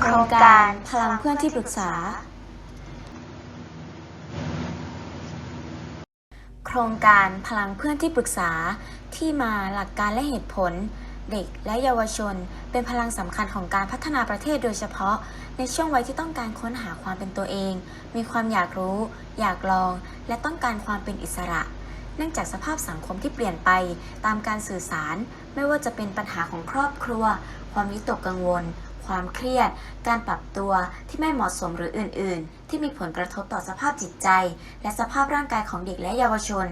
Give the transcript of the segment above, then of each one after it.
โครงการพลังเพื่อนที่ปรึกษา โครงการพลังเพื่อนที่ปรึกษาที่มาหลักการและเหตุผล เด็กและเยาวชน เป็นพลังสำคัญของการพัฒนาประเทศโดยเฉพาะ ในช่วงวัยที่ต้องการค้นหาความเป็นตัวเอง มีความอยากรู้ อยากลอง และต้องการความเป็นอิสระเนื่องจากสภาพสังคมที่เปลี่ยนไปตามการสื่อสาร ไม่ว่าจะเป็นปัญหาของครอบครัว ความวิตกกังวล ความเครียด การปรับตัวที่ไม่เหมาะสมหรืออื่น ๆ ที่มีผลกระทบต่อสภาพจิตใจ และสภาพร่างกายของเด็กและเยาวชน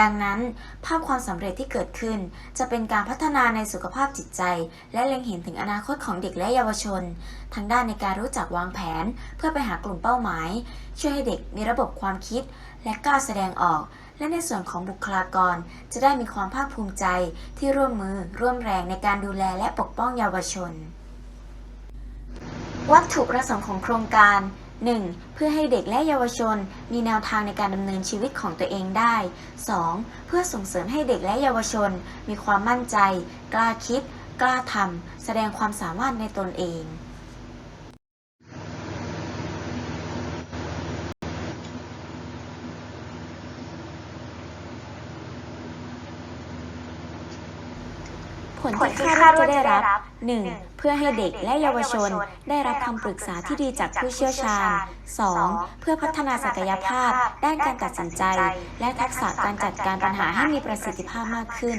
ดังนั้น ภาพความสำเร็จที่เกิดขึ้น จะเป็นการพัฒนาในสุขภาพจิตใจ และเล็งเห็นถึงอนาคตของเด็กและเยาวชนทั้งด้านในการรู้จักวางแผน เพื่อไปหากลุ่มเป้าหมาย ช่วยให้เด็กมีระบบความคิด และกล้าแสดงออกและในส่วนของบุคลากรจะได้มีความภาคภูมิใจที่ร่วมมือร่วมแรงในการดูแลและปกป้องเยาวชน วัตถุประสงค์ของโครงการ 1. เพื่อให้เด็กและเยาวชน มีแนวทางในการดำเนินชีวิตของตัวเองได้ 2. เพื่อส่งเสริมให้เด็กและเยาวชน มีความมั่นใจ กล้าคิด กล้าทำแสดงความสามารถในตนเอง ผลที่คาดว่าจะได้รับ 1. เพื่อให้เด็กและเยาวชน ได้รับคำปรึกษาที่ดีจากผู้เชี่ยวชาญ 2. เพื่อพัฒนาศักยภาพ ด้านการตัดสินใจ และทักษะการจัดการปัญหาให้มีประสิทธิภาพมากขึ้น